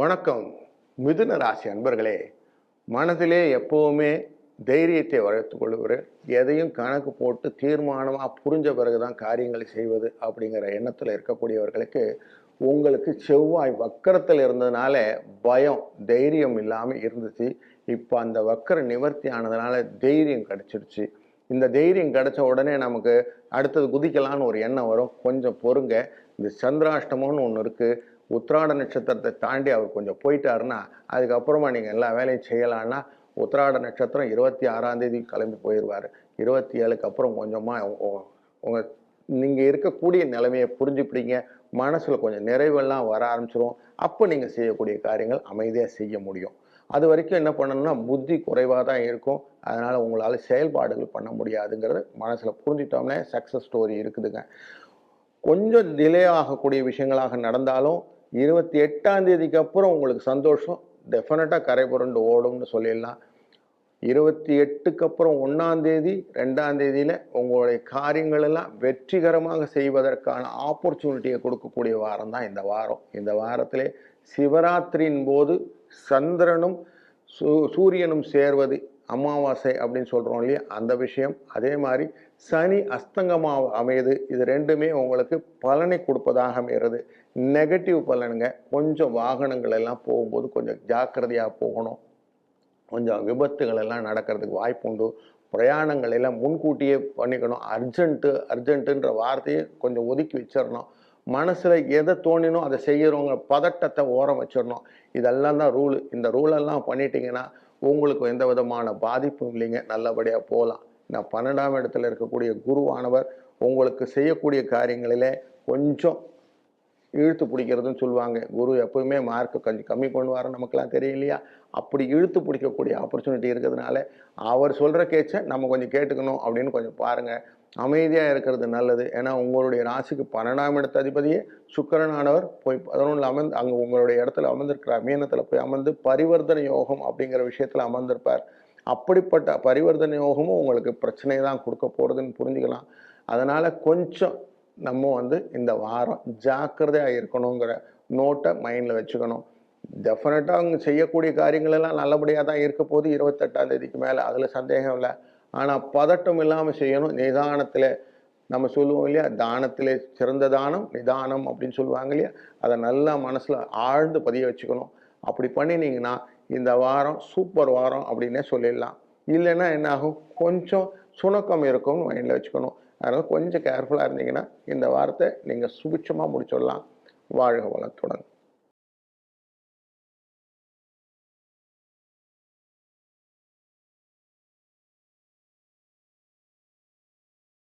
வணக்கம். மிதுன ராசி அன்பர்களே மனதிலே எப்பவுமே தைரியத்தை வளர்த்து கொள்வது எதையும் கணக்கு போட்டு தீர்மானமாக புரிஞ்ச பிறகுதான் காரியங்களை செய்வது அப்படிங்கிற எண்ணத்தில் இருக்கக்கூடியவர்களுக்கு உங்களுக்கு செவ்வாய் வக்கரத்தில் இருந்ததுனால பயம் தைரியம் இல்லாமல் இருந்துச்சு. இப்போ அந்த வக்கர நிவர்த்தி ஆனதுனால தைரியம் கிடச்சிருச்சு. இந்த தைரியம் கிடைச்ச உடனே நமக்கு அடுத்தது குதிக்கலான்னு ஒரு எண்ணம் வரும். கொஞ்சம் பொறுங்க. இந்த சந்திராஷ்டமம்னு ஒன்று இருக்குது உத்திராட நட்சத்திரத்தை தாண்டி அவர் கொஞ்சம் போயிட்டாருன்னா அதுக்கப்புறமா நீங்கள் எல்லா வேலையும் செய்யலான்னா உத்திராட நட்சத்திரம் இருபத்தி ஆறாம் தேதி கிளம்பி போயிடுவார் இருபத்தி ஏழுக்கு அப்புறம் கொஞ்சமாக உங்கள் நீங்கள் இருக்கக்கூடிய நிலைமையை புரிஞ்சுப்பிடிங்க. மனசில் கொஞ்சம் நிறைவெல்லாம் வர ஆரம்பிச்சிரும். அப்போ நீங்கள் செய்யக்கூடிய காரியங்கள் அமைதியாக செய்ய முடியும். அது வரைக்கும் என்ன பண்ணணும்னா புத்தி குறைவாக தான் இருக்கும். அதனால் உங்களால் செயல்பாடுகள் பண்ண முடியாதுங்கிறது மனசில் புரிஞ்சுட்டோம்னே சக்ஸஸ் ஸ்டோரி இருக்குதுங்க. கொஞ்சம் டிலே ஆகக்கூடிய விஷயங்களாக நடந்தாலும் இருபத்தி எட்டாம் தேதிக்கு அப்புறம் உங்களுக்கு சந்தோஷம். டெஃபினட்டாக கரை புரண்டு ஓடும்னு சொல்லிடலாம். இருபத்தி எட்டுக்கு அப்புறம் ஒன்றாம் தேதி ரெண்டாம் தேதியில் உங்களுடைய காரியங்களெல்லாம் வெற்றிகரமாக செய்வதற்கான ஆப்பர்ச்சுனிட்டியை கொடுக்கக்கூடிய வாரம் தான் இந்த வாரம். இந்த வாரத்திலே சிவராத்திரியின் போது சந்திரனும் சூ சூரியனும் சேர்வது அமாவாசை அப்படின்னு சொல்கிறோம் இல்லையா? அந்த விஷயம். அதே மாதிரி சனி அஸ்தங்கமாக அமையுது. இது ரெண்டுமே உங்களுக்கு பலனை கொடுப்பதாக அமைகிறது நெகட்டிவ் பலனுங்க. கொஞ்சம் வாகனங்கள் எல்லாம் போகும்போது கொஞ்சம் ஜாக்கிரதையாக போகணும். கொஞ்சம் விபத்துகள் எல்லாம் நடக்கிறதுக்கு வாய்ப்பு உண்டு. பிரயாணங்கள் எல்லாம் முன்கூட்டியே பண்ணிக்கணும். அர்ஜென்ட்டு அர்ஜென்ட்டுன்ற வார்த்தையை கொஞ்சம் ஒதுக்கி வச்சிடணும். மனசில் எதை தோணினோ அதை செய்கிறவங்க பதட்டத்தை ஓரம் வச்சிடணும். இதெல்லாம் தான் ரூலு இந்த ரூலெல்லாம் பண்ணிட்டீங்கன்னா உங்களுக்கு எந்த விதமான பாதிப்பும் இல்லைங்க. நல்லபடியாக போகலாம் நான் பன்னெண்டாம் இடத்துல இருக்கக்கூடிய குருவானவர் உங்களுக்கு செய்யக்கூடிய காரியங்களிலே கொஞ்சம் இழுத்து பிடிக்கிறதுன்னு சொல்லுவாங்க. குரு எப்பவுமே மார்க் கொஞ்சம் கம்மி பண்ணுவாரு நமக்கெல்லாம் தெரியும் இல்லையா அப்படி இழுத்து பிடிக்கக்கூடிய ஆப்பர்ச்சுனிட்டி இருக்கிறதுனால அவர் சொல்கிற கேச்சை நம்ம கொஞ்சம் கேட்டுக்கணும் அப்படின்னு கொஞ்சம் பாருங்கள் அமைதியாக இருக்கிறது நல்லது. ஏன்னா உங்களுடைய ராசிக்கு பன்னெண்டாம் இடத்த அதிபதியே சுக்கரனானவர் போய் பதினொன்றில் அமர்ந்து அங்கே உங்களுடைய இடத்துல அமர்ந்திருக்கிறார். மீனத்தில் போய் அமர்ந்து பரிவர்த்தனை யோகம் அப்படிங்கிற விஷயத்தில் அமர்ந்திருப்பார். அப்படிப்பட்ட பரிவர்த்தனை யோகமும் உங்களுக்கு பிரச்சனை தான் கொடுக்க போகிறதுன்னு புரிஞ்சுக்கலாம். அதனால் கொஞ்சம் நம்ம வந்து இந்த வாரம் ஜாக்கிரதையாக இருக்கணுங்கிற நோட்டை மைண்டில் வச்சுக்கணும். டெஃபினட்டாக அவங்க செய்யக்கூடிய காரியங்களெல்லாம் நல்லபடியாக தான் இருக்க போது இருபத்தெட்டாம் தேதிக்கு மேலே அதில் சந்தேகம் இல்லை. ஆனால் பதட்டம் இல்லாமல் செய்யணும். நிதானத்தில் நம்ம சொல்லுவோம் இல்லையா? தானத்தில் சிறந்த தானம் நிதானம் அப்படின்னு சொல்லுவாங்க இல்லையா? அதை நல்லா மனசில் ஆழ்ந்து பதிய வச்சுக்கணும். அப்படி பண்ணினீங்கன்னா இந்த வாரம் சூப்பர் வாரம் அப்படின்னே சொல்லிடலாம். இல்லைன்னா என்ன ஆகும் கொஞ்சம் சுணக்கம் இருக்கும்னு மைண்டில் வச்சுக்கணும். அதனால் கொஞ்சம் கேர்ஃபுல்லாக இருந்தீங்கன்னா இந்த வாரத்தை நீங்கள் சுபிட்சமாக முடிச்சிடலாம். வாழ்க வளத்துடன்